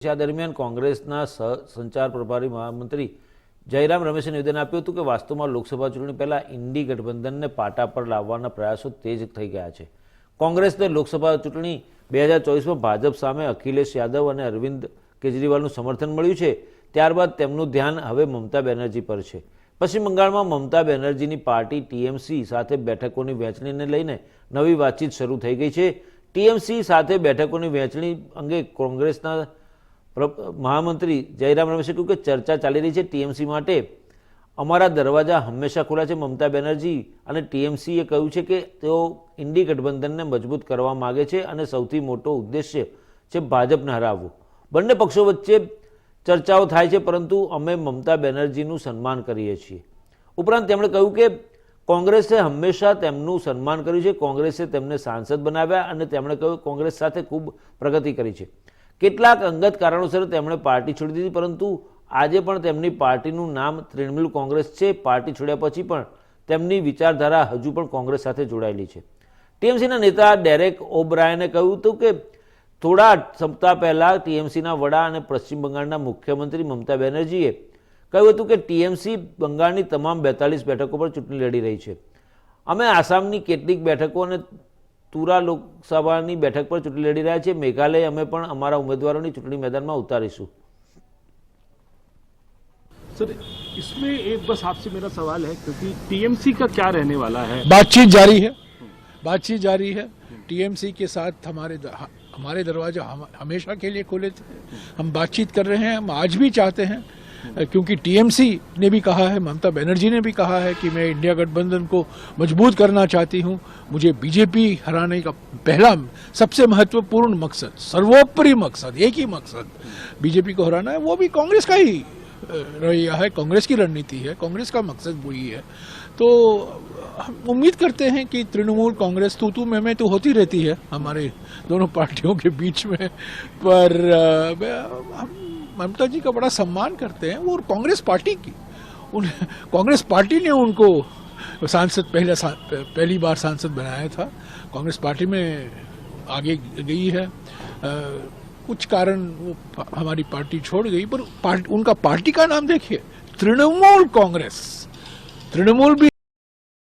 આ દરમિયાન કોંગ્રેસના સંચાર પ્રભારી મહામંત્રી જયરામ રમેશે નિવેદન આપ્યું હતું કે વાસ્તવમાં લોકસભા ચૂંટણી પહેલા ઇન્ડી ગઠબંધનને પાટા પર લાવવાના પ્રયાસો તેજ થઈ ગયા છે. કોંગ્રેસને લોકસભા ચૂંટણી બે હજાર ચોવીસમાં ભાજપ સામે અખિલેશ યાદવ અને અરવિંદ કેજરીવાલનું સમર્થન મળ્યું છે. ત્યારબાદ તેમનું ધ્યાન હવે મમતા બેનર્જી પર છે. પશ્ચિમ બંગાળમાં મમતા બેનર્જીની પાર્ટી ટીએમસી સાથે બેઠકોની વહેંચણીને લઈને નવી વાતચીત શરૂ થઈ ગઈ છે. ટીએમસી સાથે બેઠકોની વહેંચણી અંગે કોંગ્રેસના મહામંત્રી જયરામ રમેશે કહ્યું કે ચર્ચા ચાલી રહી છે ટીએમસી માટે. અમારા દરવાજા હંમેશા ખુલ્લા છે, મમતા બેનર્જી અને ટીએમસીએ કહ્યું છે કે તેઓ ઇન્ડી ગઠબંધનને મજબૂત કરવા માગે છે અને સૌથી મોટો ઉદ્દેશ્ય છે ભાજપને હરાવવું. બંને પક્ષો વચ્ચે ચર્ચાઓ થાય છે, પરંતુ અમે મમતા બેનર્જીનું સન્માન કરીએ છીએ. ઉપરાંત તેમણે કહ્યું કે કોંગ્રેસે હંમેશા તેમનું સન્માન કર્યું છે, કોંગ્રેસે તેમને સાંસદ બનાવ્યા અને તેમણે કહ્યું કોંગ્રેસ સાથે ખૂબ પ્રગતિ કરી છે. કેટલાક અંગત કારણોસર તેમણે પાર્ટી છોડી દીધી, પરંતુ આજે પણ તેમની પાર્ટીનું નામ તૃણમૂલ કોંગ્રેસ છે. પાર્ટી છોડ્યા પછી પણ તેમની વિચારધારા હજુ પણ કોંગ્રેસ સાથે જોડાયેલી છે. ટીએમસીના નેતા ડેરેક ઓબ્રાયને કહ્યું હતું કે થોડા સપ્તાહ પહેલાં ટીએમસીના વડા અને પશ્ચિમ બંગાળના મુખ્યમંત્રી મમતા બેનર્જીએ કહ્યું હતું કે ટીએમસી બંગાળની તમામ બેતાલીસ બેઠકો પર ચૂંટણી લડી રહી છે. અમે આસામની કેટલીક બેઠકો અને તુરા લોકસભાની બેઠક પર ચૂંટણી લડી રહ્યા છીએ મેઘાલય અમે પણ અમારા ઉમેદવારોની ચૂંટણી મેદાનમાં ઉતારીશું सर इसमें एक बस आपसे मेरा सवाल है क्योंकि टीएमसी का क्या रहने वाला है बातचीत जारी है बातचीत जारी है टीएमसी के साथ हमारे द- हमारे दरवाजा हम, हमेशा के लिए खुले थे हम बातचीत कर रहे हैं हम आज भी चाहते हैं अ, क्योंकि टीएमसी ने भी कहा है, ममता बनर्जी ने भी कहा है कि मैं इंडिया गठबंधन को मज़बूत करना चाहती हूँ। मुझे बीजेपी हराने का पहला सबसे महत्वपूर्ण मकसद, सर्वोपरि मकसद, एक ही मकसद, बीजेपी को हराना है। वो भी कांग्रेस का ही रवैया है, कांग्रेस की रणनीति है, कांग्रेस का मकसद वही है। तो हम उम्मीद करते हैं कि तृणमूल कांग्रेस तू तू में तो होती रहती है हमारे दोनों पार्टियों के बीच में, पर हम ममता जी का बड़ा सम्मान करते हैं वो कांग्रेस पार्टी की। उन कांग्रेस पार्टी ने उनको सांसद पहले सा, पहली बार सांसद बनाया था। कांग्रेस पार्टी में आगे गई है। अ, कुछ कारण वो हमारी पार्टी छोड़ गई पर पार्ट, उनका पार्टी का नाम देखिए तृणमूल कांग्रेस। तृणमूल भी